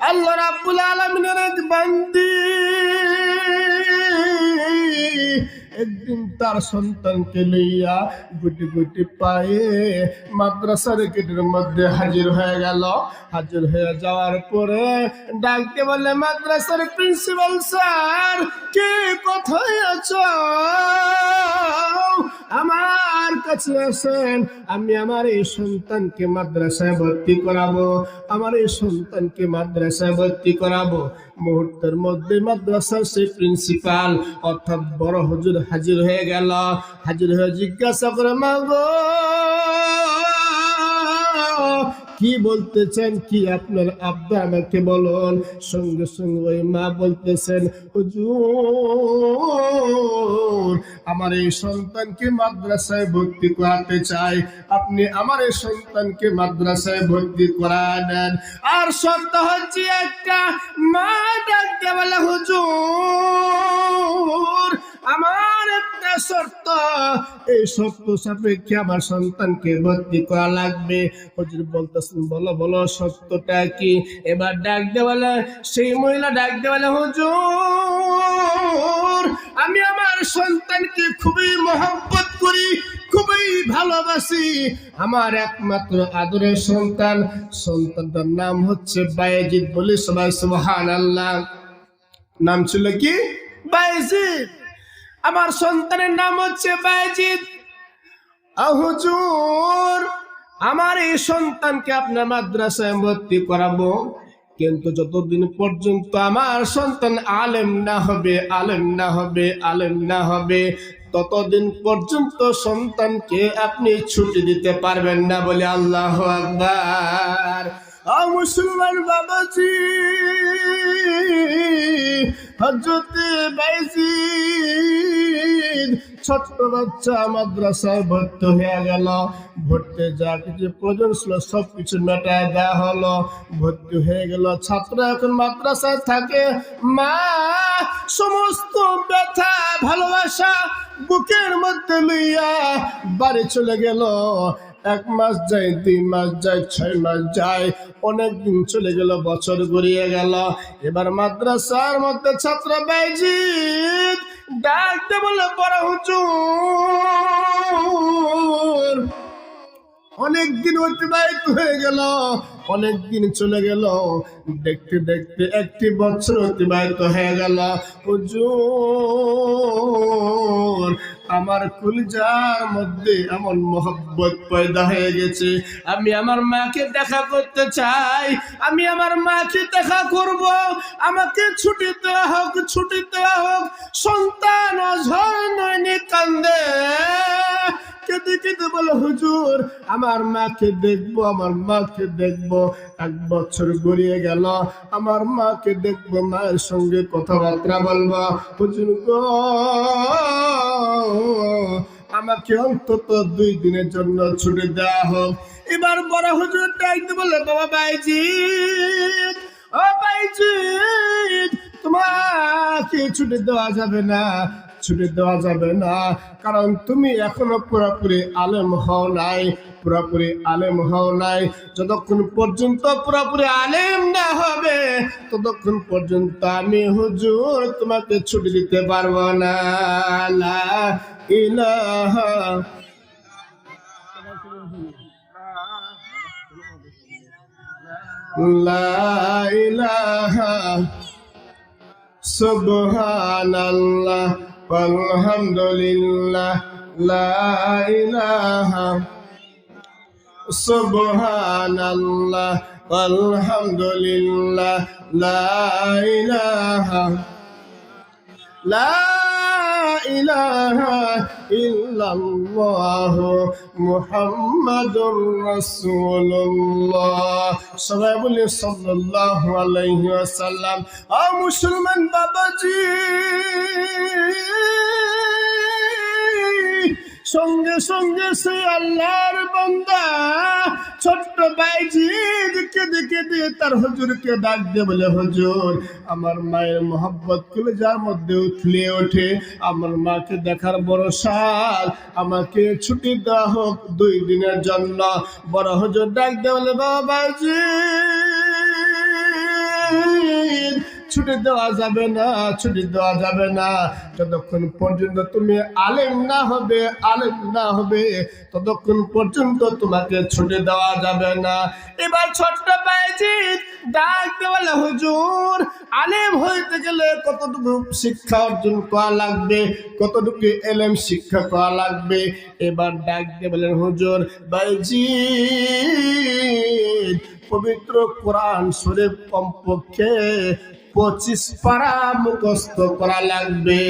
আল্লাহ রাব্বুল আলামিনের বান্দি। একদিন তার সন্তানকে লইয়া গুটি গুটি পায়ে মাদ্রাসার গেটের মধ্যে হাজির হয়ে গেল। হাজির হয়ে যাওয়ার পরে ডাকতে বলে মাদ্রাসার প্রিন্সিপাল স্যার, কে কোথায় আছো? আমার কাছে আসেন, আমি আমার এই সন্তানকে মাদ্রাসায় ভর্তি করাবো, আমার এই সন্তানকে মাদ্রাসায় ভর্তি করাবো। মুহূর্তের মধ্যে মাদ্রাসার সেই প্রিন্সিপাল, অর্থাৎ বড় হুজুর হাজির হয়ে গেল। হাজির হয়ে জিজ্ঞাসা করে মাগো কি বলতেছেন? কি আপনার আব্বা আমাকে বলুন। সঙ্গে সঙ্গে ওই মা বলতেছেন আমার এই সন্তানকে মাদ্রাসায় ভর্তি করাতে চাই। আপনি আমার এই সন্তানকে মাদ্রাসায় ভর্তি করা নেন। আর সত্য হচ্ছে একটা, মা ডাকতে বলে, হুজুর, আমার শর্ত। এই শর্ত সাপেক্ষে আমার সন্তানকে ভর্তি করা লাগবে। হুজুর বলতেছেন, বলো বলো সত্যটা কি? এবার ডাক দেওয়ালে সেই মহিলা ডাক দেওয়ালে হুজুর, আমি আমার সন্তানকে খুবই মহব্বত করি, খুবই ভালোবাসি। আমার একমাত্র আদরের সন্তান। সন্তানটার নাম হচ্ছে বায়েজিৎ বলি সবাই সুবহান আল্লাহ নাম ছিল কি? বায়েজিৎ আমার সন্তানের নাম হচ্ছে বায়েজিৎ হুজুর, আমার এই সন্তানকে আপনার মাদ্রাসায় ভর্তি করাবো। কিন্তু যতদিন পর্যন্ত আমার সন্তান আলেম না হবে, আলেম না হবে, আলেম না হবে, ততদিন পর্যন্ত সন্তানকে আপনি ছুটি দিতে পারবেন না বলে আল্লাহ আকবার। মুসলমান বাবাজি। হজরতে বাইজি ছোট্ট বাচ্চা মাদ্রাসায় ভর্তি হয়ে গেল। ভর্তি যা কিছু প্রয়োজন ছিল সবকিছু মেটায় দেওয়া হলো। ভর্তি হয়ে গেল, ছাত্র এখন মাদ্রাসায় থাকে। মা, সমস্ত ব্যথা, ভালোবাসা বুকের মধ্যে লইয়া বাড়ি চলে গেল। এক মাস যায় দুই মাস যায়, ছয় মাস যায়, অনেক দিন চলে গেল, বছর গড়িয়ে গেল। এবার মাদ্রাসার মধ্যে ছাত্র বাইজিৎ ডাকতে বলে বড় হুজুর, অনেক দিন অতিবাহিত হয়ে গেল, অনেক দিন চলে গেল, দেখতে দেখতে একটি বছর অতিবাহিত হয়ে গেল। হুজুর আমার কুলজার মধ্যে এমন মোহব্বত পয়দা হয়ে গেছে। আমি আমার মাকে দেখা করতে চাই। আমি আমার মাকে দেখা করব। আমাকে ছুটি দেওয়া হোক, ছুটি দেওয়া হোক। সন্তান অঝর নয়নি কান্দে। কেঁদে কেঁদে বলে, হুজুর, আমার মাকে দেখব, আমার মাকে দেখব। এক বছর গড়িয়ে গেল, আমার মাকে দেখব, মায়ের সঙ্গে কথাবার্তা বলব। হুজুর গো, আমাকে অন্তত দুই দিনের জন্য ছুটি দেওয়া হোক। এবার বড় হুজুর ডাকতে বলে বাবা বাইজি ও বাইজি তোমাকে ছুটি দেওয়া যাবে না। ছুটি দেওয়া যাবে না। কারণ তুমি এখনও পুরোপুরি আলেম হও নাই, পুরোপুরি আলেম হও নাই। যতক্ষণ পর্যন্ত পুরোপুরি আলেম না হবে, ততক্ষণ পর্যন্ত আমি হুজুর তোমাকে ছুটি দিতে পারব না। ইলাহা লা ইলাহা সুবহানাল্লাহ walhamdulillah la ilaha subhanallah walhamdulillah la ilaha la ilaha illallah মুহাম্মাদুর রাসূলুল্লাহ। সবাই বলে সাল্লাল্লাহু আলাইহি ওয়াসাল্লাম। আ মুসলমান বাবাজি! সঙ্গে সঙ্গে সে আল্লাহর বন্দা ছোট্ট বাইজি দিকে দিকে দিয়ে তার হুজুরকে ডাক দিয়ে বলে, হজুর, আমার মায়ের মোহাব্বত খুলে যার মধ্যে উথলে ওঠে। আমার মাকে দেখার বড় সাল, আমাকে ছুটি দেওয়া হোক দুই দিনের জন্য। বড় হুজুর ডাক দিয়ে বলে, বাবা বাইজি ছুটি দেওয়া যাবে না, ছুটি দেওয়া যাবে না। যতক্ষণ পর্যন্ত তুমি আলেম না হবে, আলেম না হবে। ততক্ষণ পর্যন্ত তোমাকে ছুটি দেওয়া যাবে না। এবার ছোট্ট বাইজিৎ ডাক দেওয়ালে হুজুর, আলেম হইতে গেলে কতটুকু শিক্ষা অর্জন করা লাগবে? কতটুকু এলেম শিক্ষা করা লাগবে? এবার ডাক দিয়ে হুজুর বাইজি পবিত্র কোরআন শরীফ কমপক্ষে পঁচিশ পারা মুখস্থ করা লাগবে।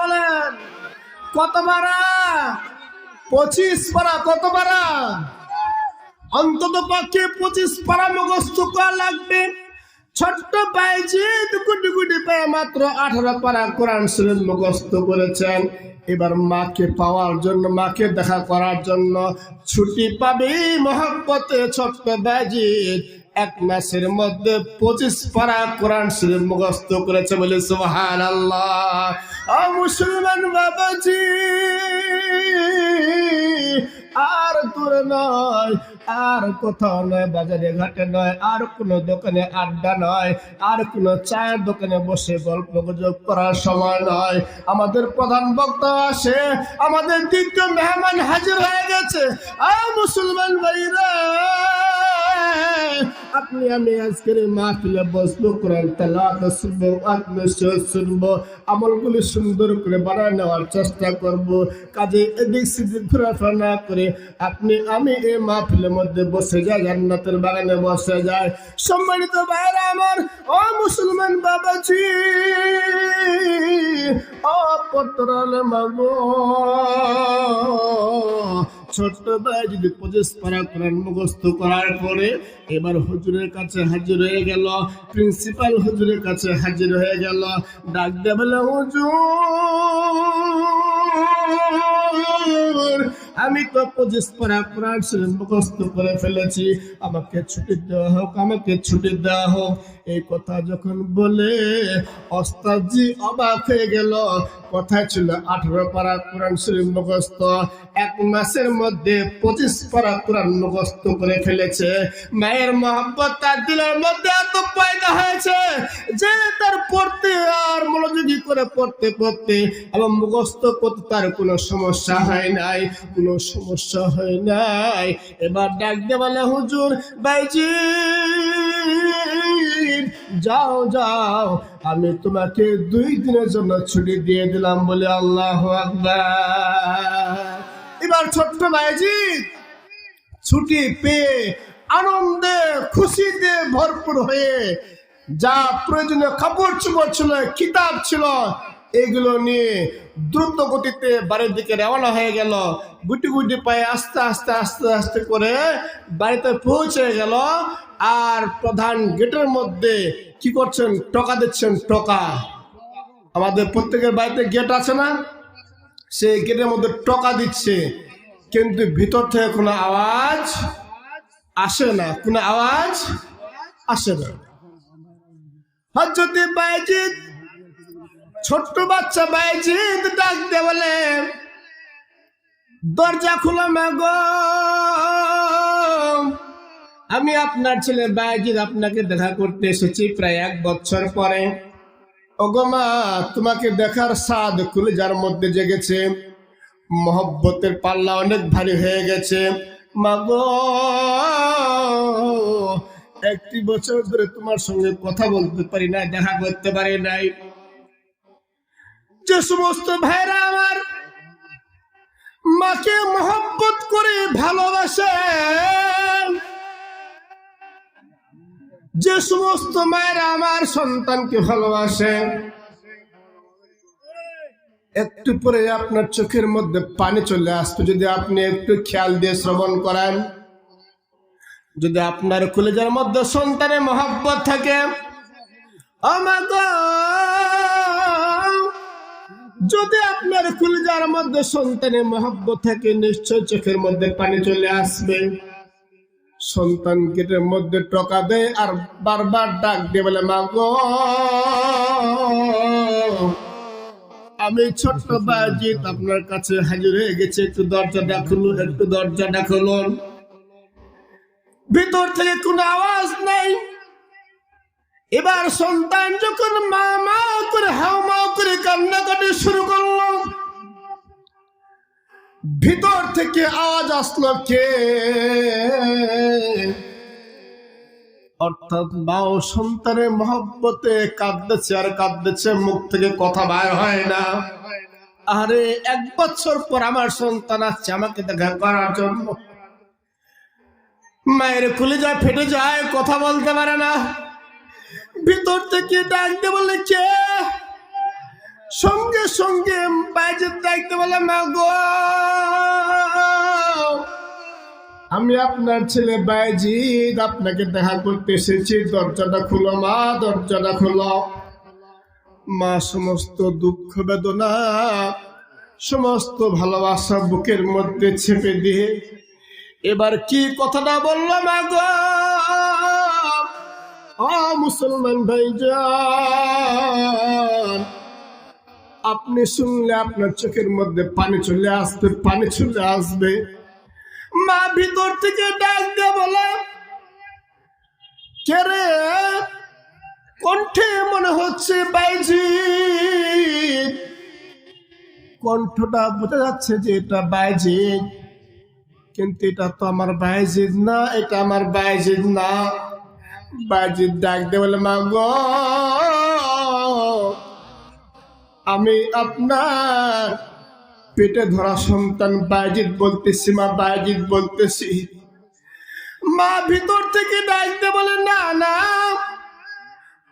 বলেন। কত পারা পঁচিশ পারা কত পারা অন্তত পক্ষে পঁচিশ পারা মুখস্থ করা লাগবে। ছোট্ট বাইজি গুটি গুটি পায়ে মাত্র আঠারো পারা কোরআন শরীফ মুখস্থ করেছেন। এবার মাকে পাওয়ার জন্য, মাকে দেখা করার জন্য ছুটি পাবে মহব্বতে ছোট্ট বাইজি এক মাসের মধ্যে পঁচিশ পারা কোরআন শরীফ মুখস্থ করেছে বলে সুবহান আল্লাহ মুসলমান বাবাজি, আর দূরে নয়, আর কোথাও নয়, বাজারে ঘাটে নয়, আর কোনো দোকানে আড্ডা নয়, আর কোনো চায়ের দোকানে বসে গল্প গুজব করার সময় নয়। আমাদের প্রধান বক্তা আসে, আমাদের দ্বিতীয় মেহমান হাজির হয়ে গেছে। আর মুসলমান ভাইরা আপনি, আমি আজকের মাহফিলে বসবো, কোরআন তেলাওয়াত শুনব, আত্মবিশ্বাস শুনব, আমলগুলি সুন্দর করে বানায় নেওয়ার চেষ্টা করব। কাজে এদিক সেদিক ঘোরাফেরা না করে আপনি, আমি এই মাহফিলের মধ্যে বসে যাই, জান্নাতের বাগানে বসে যায় সম্মানিত ভাইরা আমার, ও মুসলমান বাবাজি, ও পত্রালে মাগো ছোট্ট ভাই যদি পঁচিশ পারা কোরআন মুখস্থ করার পরে এবার হুজুরের কাছে হাজির হয়ে গেল প্রিন্সিপাল হুজুরের কাছে হাজির হয়ে গেল, ডাক দিয়ে বলে হুজুর। আমি তো পঁচিশ পারা কোরআন শরীফ মুখস্থ করে ফেলেছি। আমাকে ছুটি দেওয়া হোক, আমাকে ছুটি দেওয়া হোক। এই কথা যখন বলে ওস্তাদজি অবাক হয়ে গেল। কথায় ছিল আঠারো পারা কোরআন শরীফ মুখস্থ এক মাসের মধ্যে পঁচিশ পারা কোরআন মুখস্থ করে ফেলেছে। মায়ের মহব্বত তার দিলের মধ্যে এত পয়দা হয়েছে যে তার পড়তে আর মনোযোগী করে পড়তে পড়তে এবং মুখস্থ করতে তার কোনো সমস্যা হয় নাই। কোনো সমস্যা হয় নাই। এবার ডাক দিয়ে বলে, হুজুর, বাইজি, যাও যাও। আমি তোমাকে দুই দিনের জন্য ছুটি দিয়ে দিলাম বলে আল্লাহ এবার ছোট্ট ভাইজি ছুটি পেয়ে আনন্দে, খুশিতে ভরপুর হয়ে যা প্রয়োজনীয় কাপড় চোপড় ছিল, কিতাব ছিল এগুলো নিয়ে দ্রুত গতিতে বাড়ির দিকে রওনা হয়ে গেল। গুটি গুটি পায়ে আস্তে আস্তে আস্তে আস্তে করে বাড়িতে পৌঁছে গেল। আর প্রধান গেটের মধ্যে কি করছেন? টকা দিচ্ছেন, টকা। আমাদের প্রত্যেকের বাড়িতে গেট আছে না? সেই গেটের মধ্যে টকা দিচ্ছে। কিন্তু ভিতর থেকে কোনো আওয়াজ আসে না। কোনো আওয়াজ আসে না। হজরতে বাইজিৎ ছোট্ট বাচ্চা বাইজিৎ ডাক দে বলে, দরজা খোলা মাগো আমি আপনার ছেলে বাইজিৎ আপনাকে দেখা করতে এসেছি প্রায় এক বছর পরে। ওগো মা, তোমাকে দেখার স্বাদ যার মধ্যে জেগেছে। মহব্বতের পাল্লা অনেক ভারী হয়ে গেছে। মাগো একটি বছর ধরে তোমার সঙ্গে কথা বলতে পারি না দেখা করতে পারি নাই। যে সমস্ত ভাইরা আমার মাকে মহব্বত করে ভালোবাসে যে সমস্ত মায়েরা আমার সন্তানকে ভালোবাসে একটু পরে আপনার চোখের মধ্যে পানি চলে আসবে যদি আপনি একটু খেয়াল দিয়ে শ্রবণ করেন, যদি আপনার কলেজের মধ্যে সন্তানের মহব্বত থাকে আমার যদি আপনার কলেজার মধ্যে সন্তানের মহব্বত থাকে নিশ্চয় চোখের মধ্যে পানি চলে আসবে, সন্তান গেটের মধ্যে টকা দেয় আর বারবার ডাক দিয়ে বলে, মা আমি ছোট্ট বাজিত আপনার কাছে হাজির হয়ে গেছে। একটু দরজাটা খুলুন একটু দরজাটা খুলুন ভিতর থেকে কোনো আওয়াজ নাই। এবার সন্তান যখন মা মা করে হাও করে কান্নাকাটি শুরু করল ভিতর থেকে আওয়াজ আসলো কে? অর্থাৎ মাও সন্তানের মহব্বতে কাঁদতেছে আর কাঁদতেছে, মুখ থেকে কথা বার হয় না। আরে, এক বছর পর আমার সন্তান আসছে আমাকে দেখা করার জন্য। মায়ের খুলে যায় ফেটে যায়, কথা বলতে পারে না। ভিতর থেকে ডাকতে বলে কে? সঙ্গে সঙ্গে বাইজের দায়িত্ব বলে, মা গো, আমি আপনার ছেলে বাইজিদ, আপনাকে দেখা করতে এসেছি। দরজাটা খুলো, মা, দরজাটা খুলো। মা, সমস্ত দুঃখ বেদনা, সমস্ত ভালোবাসা বুকের মধ্যে ছেপে দিয়ে এবার কি কথাটা বলল, মা গো? মুসলমান ভাইজান আপনি শুনলে আপনার চোখের মধ্যে পানি চলে আসবে, পানি চলে আসবে। মা ভিতর থেকে ডাক দিয়ে বলে, কে রে? কণ্ঠে মনে হচ্ছে বাইজি। কণ্ঠটা বোঝা যাচ্ছে যে এটা বাইজিদ কিন্তু এটা তো আমার বাইজিদ না, এটা আমার বাইজিদ না। বাইজিদ ডাক দিয়ে বলে, মা গো আমি আপনার পেটে ধরা সন্তান বাইজিদ বলতেছি, মা বাইজিদ বলতেছি। মা ভিতর থেকে ডাকতে বলে, না না,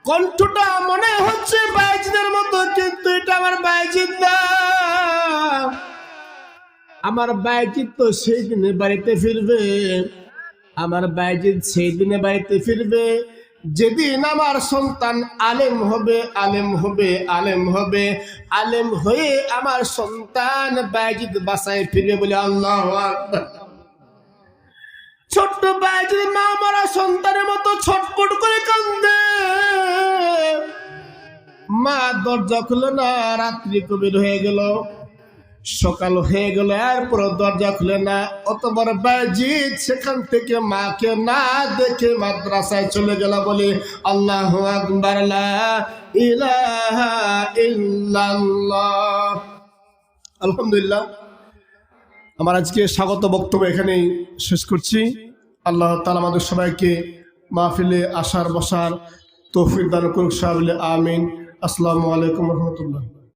কণ্ঠটা মনে হচ্ছে বাইজিদের মতো, কিন্তু এটা আমার বাইজিদ না। আমার বাইজিদ তো সেই দিনে বাড়িতে ফিরবে। আমার বাইজিদ সেই দিনে বাড়িতে ফিরবে। যেদিন আমার সন্তান আলেম হবে আলেম হবে আলেম হবে। আলেম হয়ে আমার সন্তান বাইজিদ বাসায় ফিরবে বলে আল্লাহ। ছোট্ট বাইজিদ মা মারা সন্তানের মতো ছটপট করে কান্দে। মা দরজা খুলে না, রাত্রি কবির হয়ে গেল। সকাল হয়ে গেল, এরপর দরজা খুলে না। অতবার বাজিদ সেখান থেকে মাকে না দেখে মাদ্রাসায় চলে গেল বলে, আল্লাহ আলহামদুলিল্লাহ। আমার আজকে স্বাগত বক্তব্য এখানেই শেষ করছি। আল্লাহ তালা আমাদের সবাইকে মাহফিলে আসার, বসার তৌফিক দান করুক সাহাবিলে আমিন। আসসালামু আলাইকুম রহমতুল্লাহ।